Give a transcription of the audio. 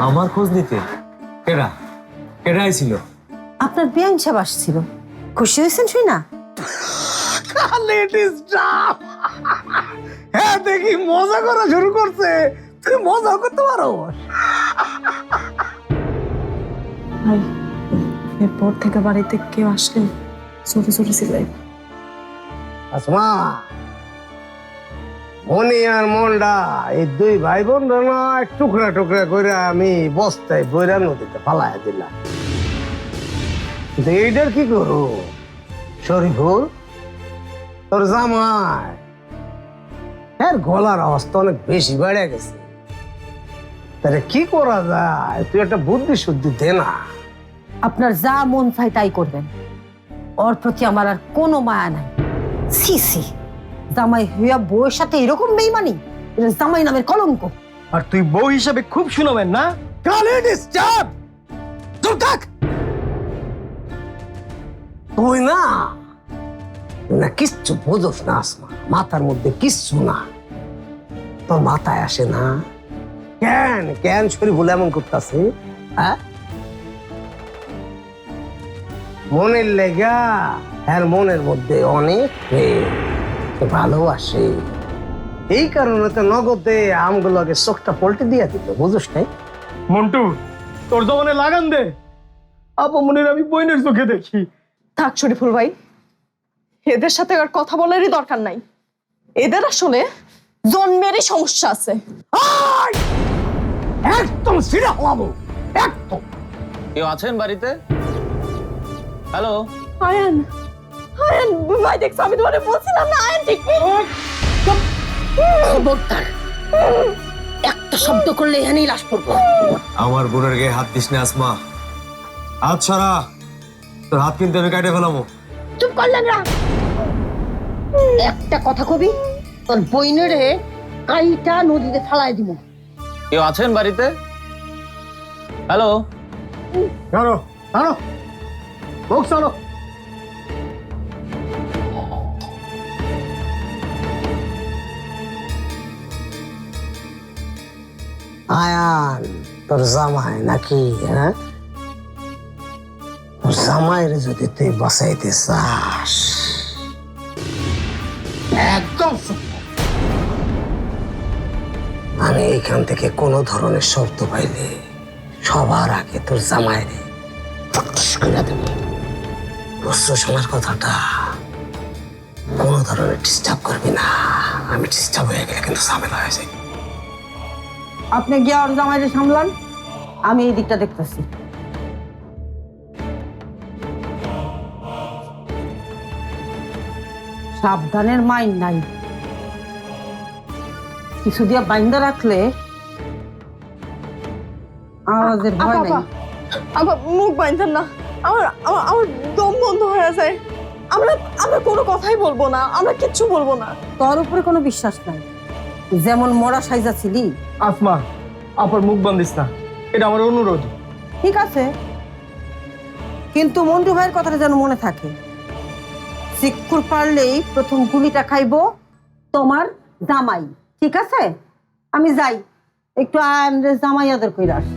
আমার খোঁজ নিতে? কেডা? কেডা আইছিল আপনার বিয়ান সাহেব আসছিল। খুশি হয়েছেন শুই না? লেডিস স্টাফ হ্যাঁ দেখি মজা করা শুরু করছে। তুমি মজা করতে পারো? ভাই এরপর থেকে বাড়িতে কেউ আসলে ছোট ছোট সিলাই আসমা মনি আর মন্ডা, এই দুই ভাই বোন না টুকরা টুকরা করে আমি বস্তায় বইরা নদীতে পালাইয়া দিলাম। এইটার কি করু? শরীফুল, তোর জামাই, এর গলার অবস্থা অনেক বেশি বেড়ে গেছে। তাহলে কি করা যায়? তুই একটা বুদ্ধি শুদ্ধি দে না। আপনার যা মন চাই তাই করবেন। ওর প্রতি আমার আর কোনো মায়া নাই। সি সি জামাই হইয়া বউয়ের সাথে এরকম বেইমানি? এটা জামাই নামের কলঙ্ক। আর তুই বউ হিসাবে খুব শুনবেন না? কালে ডিস্টার্ব চুপ থাক! তুই না না কিচ্ছু বোঝস না আসমা। মাথার মধ্যে কিচ্ছু না। তোর মাথায় আসে না। কেন কেন শরীর বলে এমন করতেছে হ্যাঁ মনের লেগা হ্যাঁ মনের মধ্যে অনেক প্রেম। ভালোবাসে। এই কারণে তো নগদে আমগুলোকে চোখটা পল্টে দিয়া দিত বুঝস নাই? মন্টু তোর জমানে লাগান দে। আপমনির আমি বইনের চোখে দেখি। থাক শরীফুল ভাই এদের সাথে আর কথা বলারই দরকার নাই। এদের আসলে জন্মেরই সমস্যা আছে! একদম সিরা হলাবো একদম। কেউ আছেন বাড়িতে? হ্যালো? আয়ান আয়ান ভাই দেখছ আমি তোমারে বলছিলাম না আয়ান ঠিক খবরদার একটা শব্দ করলে এখানেই লাশ পড়ব। আমার বোনের গায়ে হাত দিস না আসমা। হাত ছড়া তোর হাত কিন্তু আমি কাটে ফেলামো। চুপ করলেন না একটা কথা কবি তোর বইনেরে কাইটা নদীতে ফালাই দিব। কেউ আছেন বাড়িতে? হ্যালো? ধরো ধরো মুখ চলো আয়ান, তোর জামাই নাকি হ্যাঁ? তোর যদি তুই বাঁচাইতে চাস। একদম আমি এখান থেকে কোনো ধরনের শব্দ পাইলে সবার আগে তোর জামাইরে আমার কথাটা? কোনো ধরনের ডিস্টার্ব করবি না। আমি ডিস্টার্ব হয়ে গেলে কিন্তু ঝামেলা হয়ে যায় আপনি গিয়ে ওর জামাইরে সামলান। আমি এই দিকটা দেখতেছি। সাবধানের মাইন নাই। কিছু দিয়া বাইন্দা রাখলে আওয়াজের ভয় নাই। আমার মুখ বাইন্ধেন না। আমার আমার আমার দম বন্ধ হয়ে যায়। আমরা আমরা কোনো কথাই বলব না আমরা কিচ্ছু বলব না। তোর উপরে কোনো বিশ্বাস নাই। যেমন মরা সাইজা ছিলি। আসমা আপার মুখ বান্দিস না। এটা আমার অনুরোধ। ঠিক আছে। কিন্তু মন্টু ভাইয়ের কথাটা যেন মনে থাকে। সিক্কুর পারলেই প্রথম গুলিটা খাইবো তোমার জামাই। ঠিক আছে? আমি যাই। একটু জামাই আদর কইরা আসি।